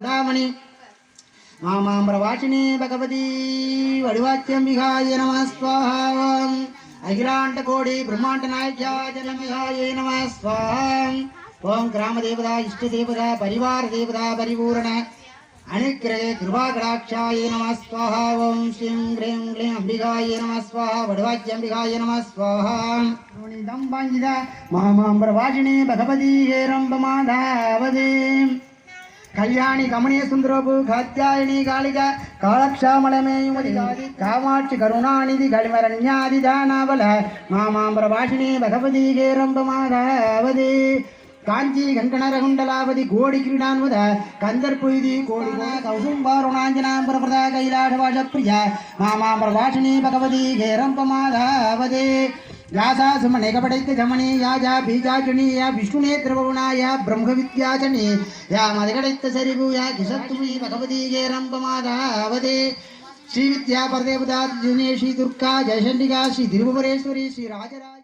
தாமணி மாமாம்பரவாஷினி பகவதி வடிவாக்கியம்பிகாய நமஸ்வாம் அகிலாண்ட கோடி பிரம்மாண்ட நாயக்கியாஜனமிகாய நமஸ்வாம் ஓம் கிராம தேவதா இஷ்ட தேவதா பரிவார தேவதா பரிபூரண. அனுக்கிரகே கிருபாகடாட்சாய நமஸ்வாஹா. ஓம் ஸ்ரீம் கிரீம் கிளீம் அம்பிகாய நமஸ்வாஹா. வடுவாக்கியம்பிகாய நமஸ்வாஹாம் தம்பாஞ்சித மாமாம்பரவாஷினி பகவதி ஏரம்பமாதாவது கல்யாணி கமனிய சுந்தரபு காத்தியாயினி காளிக காலக்ஷாமலமேயுமதி காமாட்சி கருணாநிதி கழிமரண்யாதி தானாவல மாமாம்பர பாஷினி பகவதி கேரம்பமாகாவதி காஞ்சி கங்கணரகுண்டலாவதி கோடி கிரீடான்வத கந்தர்புதி கோடி கௌசும்பாருணாஞ்சனாம்பர பிரதா கைலாஷ வாஷ பிரிய மாமாம்பர பாஷினி பகவதி கேரம்பமாகாவதி या सा समनेकपटैत्य धमने या जा बीजाचणी या विष्णुनेत्रभुवना या ब्रह्मविद्याचणी या मदगडैत्य सरिभु या किशत्तुमी भगवती ये रम्बमाधावते श्रीविद्यापरदेवता श्री दुर्गा जयशल्लिका श्री तिरुभुवनेश्वरी श्री राजरा